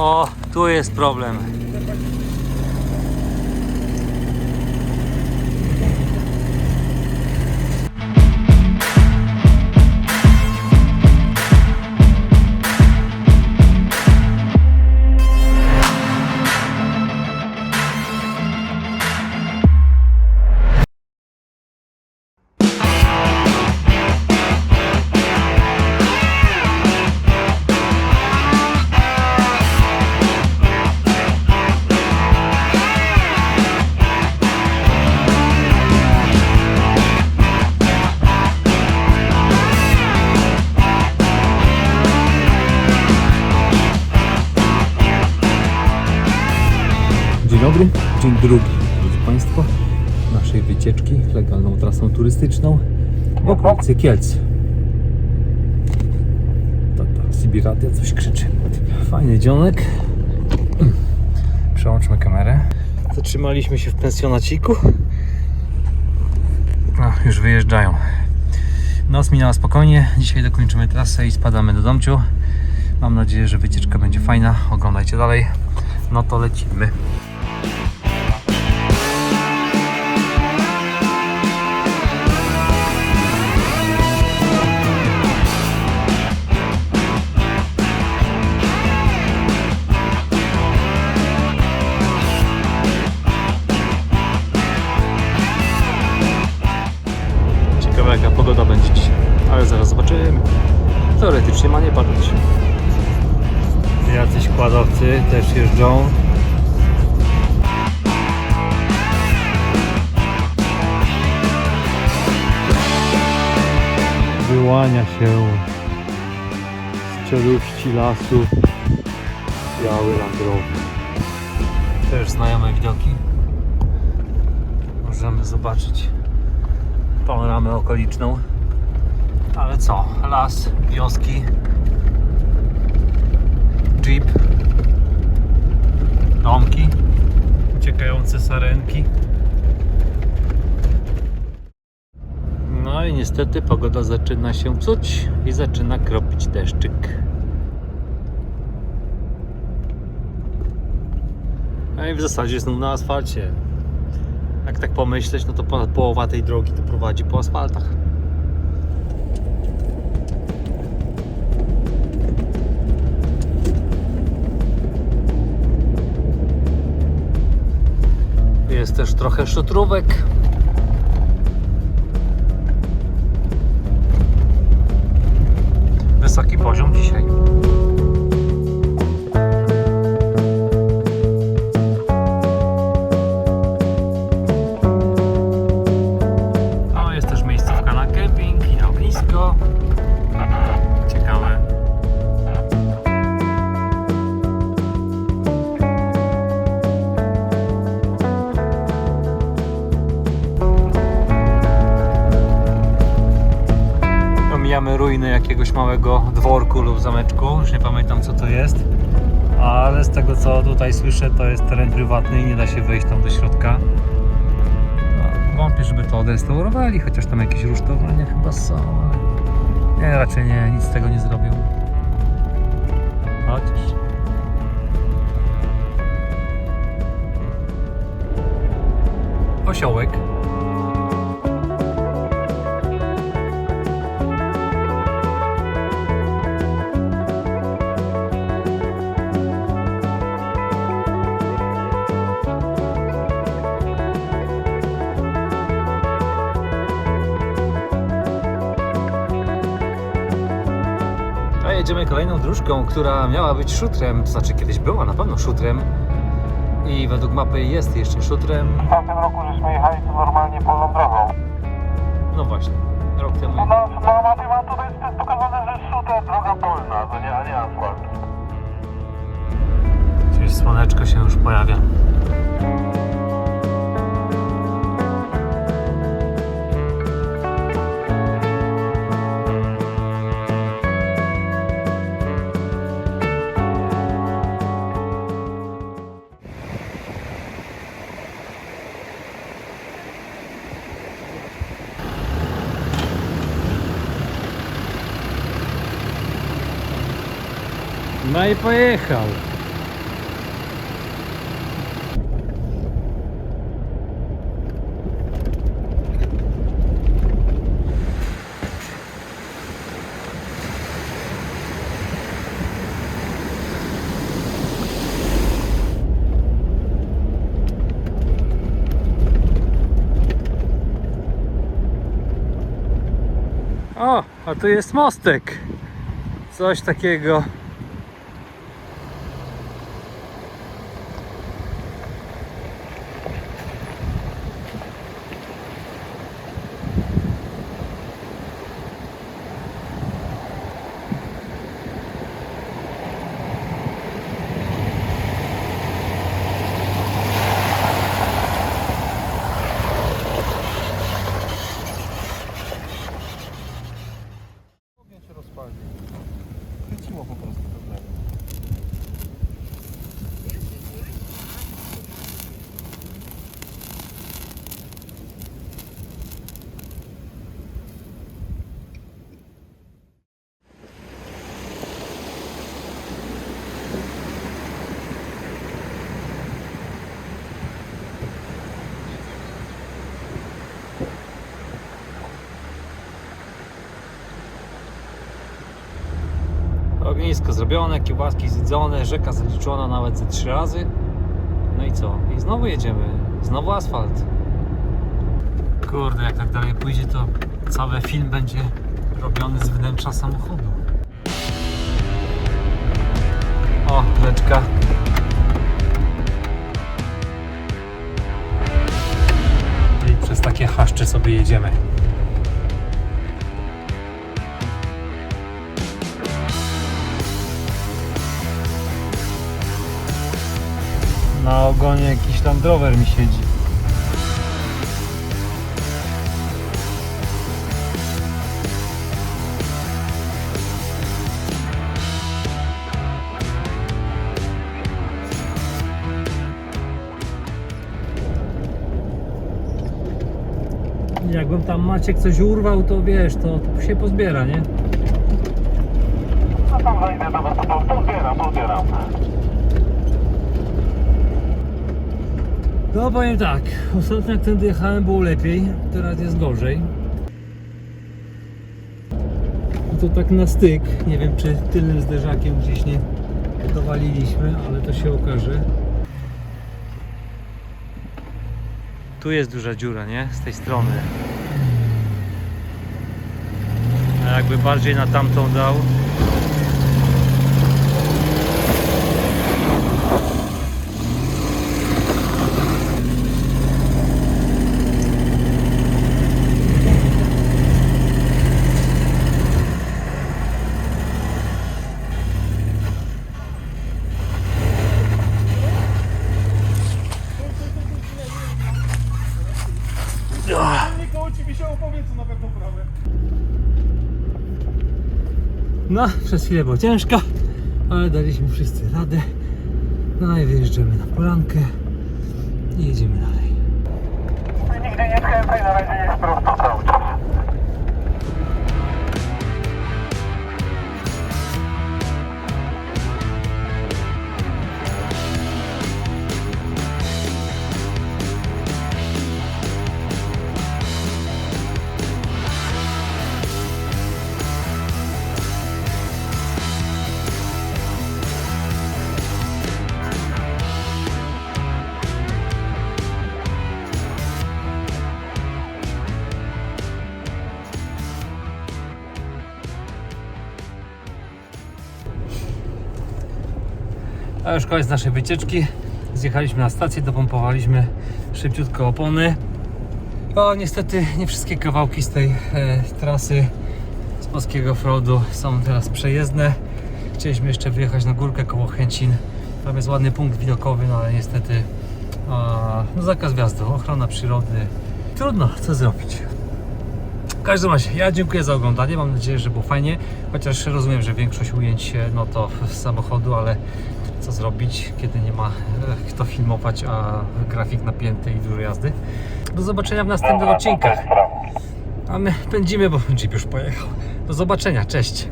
O, tu jest problem. Dzień drugi, drodzy Państwo, naszej wycieczki legalną trasą turystyczną w okolicy Kielc. Tata coś krzyczy. Fajny dzionek. Przełączmy kamerę. Zatrzymaliśmy się w pensjonaciku. Już wyjeżdżają. Noc minęła spokojnie. Dzisiaj dokończymy trasę i spadamy do domciu. Mam nadzieję, że wycieczka będzie fajna. Oglądajcie dalej. No to lecimy. Zaraz zobaczymy. Teoretycznie ma nie padać. Jacyś kładowcy też jeżdżą. Wyłania się z czeluści lasu biały Land. Też znajome widoki. Możemy zobaczyć panoramę okoliczną. Ale co? Las, wioski, jeep, domki, uciekające sarenki. No i niestety pogoda zaczyna się psuć i zaczyna kropić deszczyk. No i w zasadzie znów na asfalcie. Jak tak pomyśleć, no to ponad połowa tej drogi to prowadzi po asfaltach. Jest też trochę szutrówek. Ruiny jakiegoś małego dworku lub zameczku, już nie pamiętam co to jest. Ale z tego co tutaj słyszę, to jest teren prywatny i nie da się wejść tam do środka. No, Wątpię, żeby to odrestaurowali, chociaż tam jakieś rusztowania chyba są, ale nie, raczej nie, nic z tego nie zrobią. Chociaż. Osiołek. Jedziemy kolejną dróżką, która miała być szutrem, to znaczy kiedyś była na pewno szutrem i według mapy jest jeszcze szutrem. W tamtym roku żeśmy jechali tu normalnie polną drogą. No właśnie, rok temu. No, na mapie mam tutaj jest pokazane, że szutę droga polna, to nie, a nie asfalt. Gdzieś słoneczko się już pojawia. No i pojechał. O, a tu jest mostek. Coś takiego Chwyciło po prostu to drewno. Ognisko zrobione, kiełbaski zjedzone, rzeka zaliczona nawet ze trzy razy. No i co? I znowu jedziemy. Znowu asfalt. Kurde, jak tak dalej pójdzie, to cały film będzie robiony z wnętrza samochodu. O, leczka. I przez takie chaszcze sobie jedziemy. Na ogonie jakiś Land Rover mi siedzi. Jakbym tam Maciek coś urwał, to wiesz, to, to się pozbiera, nie? No tam zajdę do was, to pozbieram, pozbieram. No powiem tak, ostatnio jak tędy jechałem było lepiej, teraz jest gorzej. To tak na styk, nie wiem czy tylnym zderzakiem gdzieś nie dowaliliśmy, ale to się okaże. Tu jest duża dziura, nie? Z tej strony. A jakby bardziej na tamtą dał, No, przez chwilę było ciężko, ale daliśmy wszyscy radę. No i wyjeżdżamy na polankę i jedziemy dalej. Nigdy nie na razie jest prosto cały czas. A już koniec naszej wycieczki. Zjechaliśmy na stację, dopompowaliśmy szybciutko opony. O, niestety nie wszystkie kawałki z tej e, trasy z polskiego offroadu są teraz przejezdne. Chcieliśmy jeszcze wyjechać na górkę koło Chęcin. Tam jest ładny punkt widokowy, no ale niestety a, no zakaz wjazdu, ochrona przyrody. Trudno, co zrobić. W każdym razie, ja dziękuję za oglądanie. Mam nadzieję, że było fajnie. Chociaż rozumiem, że większość ujęć no to z samochodu, ale co zrobić, kiedy nie ma e, kto filmować, a grafik napięty i dużo jazdy. Do zobaczenia w następnych odcinkach. A my pędzimy, bo Jeep już pojechał. Do zobaczenia, cześć.